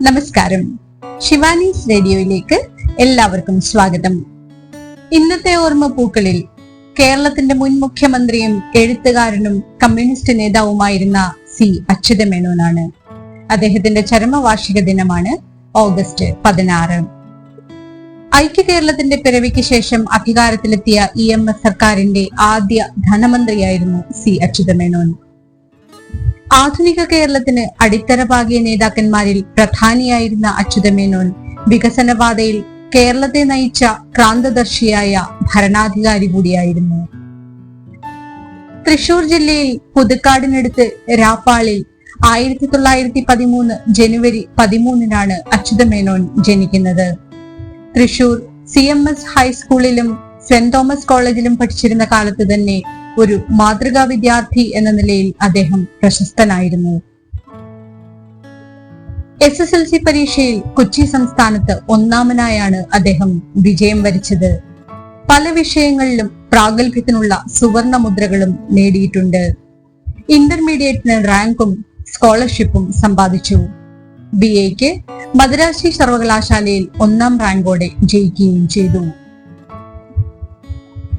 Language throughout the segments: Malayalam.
നമസ്കാരം. ശിവാനീസ് റേഡിയോയിലേക്ക് എല്ലാവർക്കും സ്വാഗതം. ഇന്നത്തെ ഓർമ്മ പൂക്കളിൽ കേരളത്തിന്റെ മുൻ മുഖ്യമന്ത്രിയും എഴുത്തുകാരനും കമ്മ്യൂണിസ്റ്റ് നേതാവുമായിരുന്ന സി അച്യുത മേനോനാണ് അദ്ദേഹത്തിന്റെ ചരമവാർഷിക ദിനമാണ് ഓഗസ്റ്റ് പതിനാറ്. ഐക്യ കേരളത്തിന്റെ പിറവിക്ക് ശേഷം അധികാരത്തിലെത്തിയ ഇ എം എസ് സർക്കാരിന്റെ ആദ്യ ധനമന്ത്രിയായിരുന്നു സി അച്യുത മേനോൻ ആധുനിക കേരളത്തിന് അടിത്തറ പാകിയ നേതാക്കന്മാരിൽ പ്രധാനിയായിരുന്ന അച്യുതമേനോൻ വികസനപാതയിൽ കേരളത്തെ നയിച്ച ക്രാന്തദർശിയായ ഭരണാധികാരി കൂടിയായിരുന്നു. തൃശൂർ ജില്ലയിൽ പുതുക്കാടിനടുത്ത് രാപ്പാളിൽ ആയിരത്തി തൊള്ളായിരത്തി പതിമൂന്ന് ജനുവരി പതിമൂന്നിനാണ് അച്യുതമേനോൻ ജനിക്കുന്നത്. തൃശൂർ സി എം എസ് ഹൈസ്കൂളിലും സെന്റ് തോമസ് കോളേജിലും പഠിച്ചിരുന്ന കാലത്ത് തന്നെ ഒരു മാതൃകാ വിദ്യാർത്ഥി എന്ന നിലയിൽ അദ്ദേഹം പ്രശസ്തനായിരുന്നു. എസ് എസ് എൽ സി പരീക്ഷയിൽ കൊച്ചി സംസ്ഥാനത്ത് ഒന്നാമനായാണ് അദ്ദേഹം വിജയം വരിച്ചത്. പല വിഷയങ്ങളിലും പ്രാഗൽഭ്യത്തിനുള്ള സുവർണ മുദ്രകളും നേടിയിട്ടുണ്ട്. ഇന്റർമീഡിയറ്റിന് റാങ്കും സ്കോളർഷിപ്പും സമ്പാദിച്ചു. ബി എക്ക് മദ്രാശി സർവകലാശാലയിൽ ഒന്നാം റാങ്കോടെ ജയിക്കുകയും ചെയ്തു.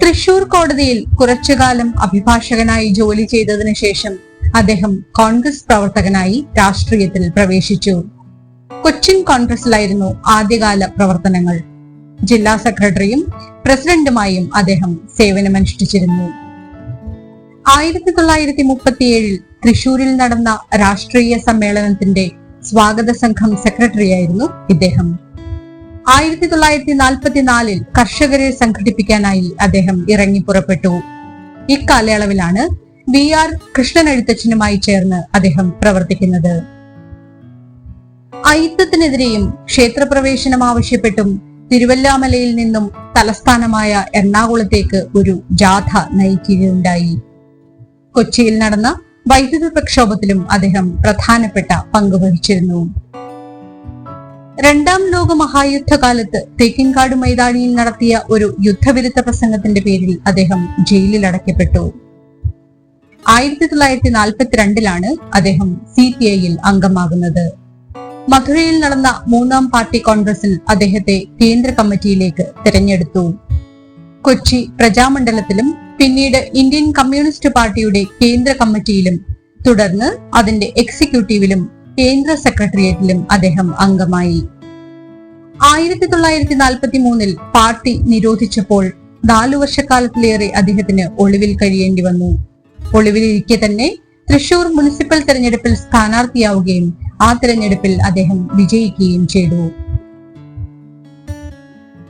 തൃശൂർ കോടതിയിൽ കുറച്ചുകാലം അഭിഭാഷകനായി ജോലി ചെയ്തതിനു ശേഷം അദ്ദേഹം കോൺഗ്രസ് പ്രവർത്തകനായി രാഷ്ട്രീയത്തിൽ പ്രവേശിച്ചു. കൊച്ചിൻ കോൺഗ്രസിലായിരുന്നു ആദ്യകാല പ്രവർത്തനങ്ങൾ. ജില്ലാ സെക്രട്ടറിയും പ്രസിഡന്റുമായും അദ്ദേഹം സേവനമനുഷ്ഠിച്ചിരുന്നു. ആയിരത്തി തൊള്ളായിരത്തി മുപ്പത്തിയേഴിൽ തൃശൂരിൽ നടന്ന രാഷ്ട്രീയ സമ്മേളനത്തിന്റെ സ്വാഗത സംഘം സെക്രട്ടറിയായിരുന്നു ഇദ്ദേഹം. ആയിരത്തി തൊള്ളായിരത്തി നാൽപ്പത്തിനാലിൽ കർഷകരെ സംഘടിപ്പിക്കാനായി അദ്ദേഹം ഇറങ്ങി പുറപ്പെട്ടു. ഇക്കാലയളവിലാണ് വി ആർ കൃഷ്ണൻ എഴുത്തച്ഛനുമായി ചേർന്ന് അദ്ദേഹം പ്രവർത്തിക്കുന്നത്. അയിത്തത്തിനെതിരെയും ക്ഷേത്രപ്രവേശനം ആവശ്യപ്പെട്ടും തിരുവല്ലാമലയിൽ നിന്നും തലസ്ഥാനമായ എറണാകുളത്തേക്ക് ഒരു ജാഥ നയിക്കുകയുണ്ടായി. കൊച്ചിയിൽ നടന്ന വൈദ്യുത പ്രക്ഷോഭത്തിലും അദ്ദേഹം പ്രധാനപ്പെട്ട പങ്കുവഹിച്ചിരുന്നു രണ്ടാം ലോക മഹായുദ്ധകാലത്ത് തേക്കിൻകാട് മൈതാനിയിൽ നടത്തിയ ഒരു യുദ്ധവിരുദ്ധ പ്രസംഗത്തിന്റെ പേരിൽ അദ്ദേഹം ജയിലിൽ അടയ്ക്കപ്പെട്ടു. ആയിരത്തി തൊള്ളായിരത്തി നാൽപ്പത്തിരണ്ടിലാണ് അദ്ദേഹം സി പി ഐയിൽ അംഗമാകുന്നത്. മധുരയിൽ നടന്ന മൂന്നാം പാർട്ടി കോൺഗ്രസിൽ അദ്ദേഹത്തെ കേന്ദ്ര കമ്മിറ്റിയിലേക്ക് തിരഞ്ഞെടുത്തു. കൊച്ചി പ്രജാമണ്ഡലത്തിലും പിന്നീട് ഇന്ത്യൻ കമ്മ്യൂണിസ്റ്റ് പാർട്ടിയുടെ കേന്ദ്ര കമ്മിറ്റിയിലും തുടർന്ന് അതിന്റെ എക്സിക്യൂട്ടീവിലും കേന്ദ്ര സെക്രട്ടേറിയറ്റിലും അദ്ദേഹം അംഗമായി. ആയിരത്തി തൊള്ളായിരത്തി നാൽപ്പത്തി മൂന്നിൽ പാർട്ടി നിരോധിച്ചപ്പോൾ നാലു വർഷക്കാലത്തിലേറെ അദ്ദേഹത്തിന് ഒളിവിൽ കഴിയേണ്ടി വന്നു. ഒളിവിലിരിക്കെ തന്നെ തൃശൂർ മുനിസിപ്പൽ തെരഞ്ഞെടുപ്പിൽ സ്ഥാനാർത്ഥിയാവുകയും ആ തെരഞ്ഞെടുപ്പിൽ അദ്ദേഹം വിജയിക്കുകയും ചെയ്തു.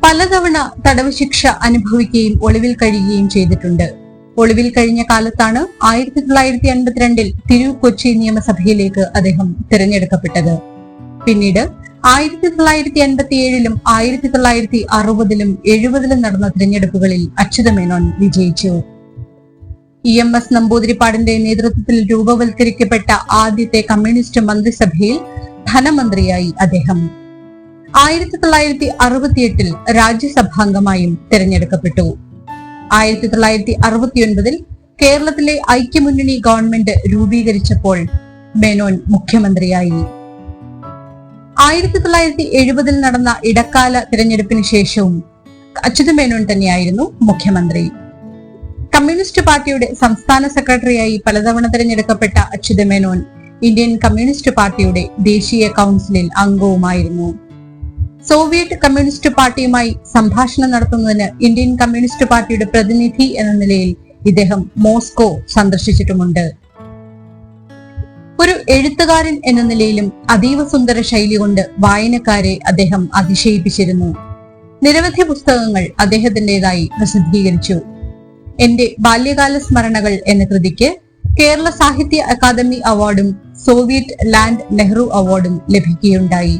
പലതവണ തടവ് ശിക്ഷ അനുഭവിക്കുകയും ഒളിവിൽ കഴിയുകയും ചെയ്തിട്ടുണ്ട്. ഒളിവിൽ കഴിഞ്ഞ കാലത്താണ് ആയിരത്തി തൊള്ളായിരത്തി അൻപത്തിരണ്ടിൽ തിരു കൊച്ചി നിയമസഭയിലേക്ക് അദ്ദേഹം തിരഞ്ഞെടുക്കപ്പെട്ടത്. പിന്നീട് ആയിരത്തി തൊള്ളായിരത്തി അൻപത്തി ഏഴിലും ആയിരത്തി തൊള്ളായിരത്തി അറുപതിലും എഴുപതിലും നടന്ന തിരഞ്ഞെടുപ്പുകളിൽ അച്യുതമേനോൻ വിജയിച്ചു. ഇ എം എസ് നമ്പൂതിരിപ്പാടിന്റെ നേതൃത്വത്തിൽ രൂപവൽക്കരിക്കപ്പെട്ട ആദ്യത്തെ കമ്മ്യൂണിസ്റ്റ് മന്ത്രിസഭയിൽ ധനമന്ത്രിയായി അദ്ദേഹം. ആയിരത്തി തൊള്ളായിരത്തി അറുപത്തിയെട്ടിൽ രാജ്യസഭാംഗമായും തിരഞ്ഞെടുക്കപ്പെട്ടു. ആയിരത്തി തൊള്ളായിരത്തി അറുപത്തിയൊൻപതിൽ കേരളത്തിലെ ഐക്യമുന്നണി ഗവൺമെന്റ് രൂപീകരിച്ചപ്പോൾ മേനോൻ മുഖ്യമന്ത്രിയായി. ആയിരത്തി തൊള്ളായിരത്തി എഴുപതിൽ നടന്ന ഇടക്കാല തിരഞ്ഞെടുപ്പിന് ശേഷവും അച്യുത മേനോൻ തന്നെയായിരുന്നു മുഖ്യമന്ത്രി. കമ്മ്യൂണിസ്റ്റ് പാർട്ടിയുടെ സംസ്ഥാന സെക്രട്ടറിയായി പലതവണ തിരഞ്ഞെടുക്കപ്പെട്ട അച്യുത മേനോൻ ഇന്ത്യൻ കമ്മ്യൂണിസ്റ്റ് പാർട്ടിയുടെ ദേശീയ കൗൺസിലിൽ അംഗവുമായിരുന്നു. സോവിയറ്റ് കമ്മ്യൂണിസ്റ്റ് പാർട്ടിയുമായി സംഭാഷണം നടത്തുന്നതിന് ഇന്ത്യൻ കമ്മ്യൂണിസ്റ്റ് പാർട്ടിയുടെ പ്രതിനിധി എന്ന നിലയിൽ ഇദ്ദേഹം മോസ്കോ സന്ദർശിച്ചിട്ടുമുണ്ട്. ഒരു എഴുത്തുകാരൻ എന്ന നിലയിലും അതീവ സുന്ദര ശൈലി കൊണ്ട് വായനക്കാരെ അദ്ദേഹം അതിശയിപ്പിച്ചിരുന്നു. നിരവധി പുസ്തകങ്ങൾ അദ്ദേഹത്തിന്റെതായി പ്രസിദ്ധീകരിച്ചു. എന്റെ ബാല്യകാല സ്മരണകൾ എന്ന കൃതിക്ക് കേരള സാഹിത്യ അക്കാദമി അവാർഡും സോവിയറ്റ് ലാൻഡ് നെഹ്റു അവാർഡും ലഭിക്കുകയുണ്ടായി.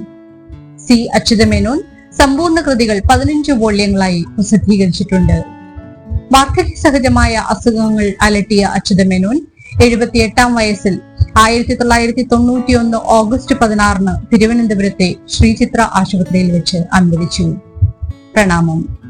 സി അച്യുതമേനോൻ സമ്പൂർണ കൃതികൾ പതിനഞ്ച് വോള്യങ്ങളായി പ്രസിദ്ധീകരിച്ചിട്ടുണ്ട്. വാർദ്ധക്യ സഹജമായ അസുഖങ്ങൾ അലട്ടിയ അച്യുതമേനോൻ എഴുപത്തിയെട്ടാം വയസ്സിൽ ആയിരത്തി തൊള്ളായിരത്തി തൊണ്ണൂറ്റിയൊന്ന് ഓഗസ്റ്റ് പതിനാറിന് തിരുവനന്തപുരത്തെ ശ്രീചിത്ര ആശുപത്രിയിൽ വെച്ച് അന്തരിച്ചു. പ്രണാമം.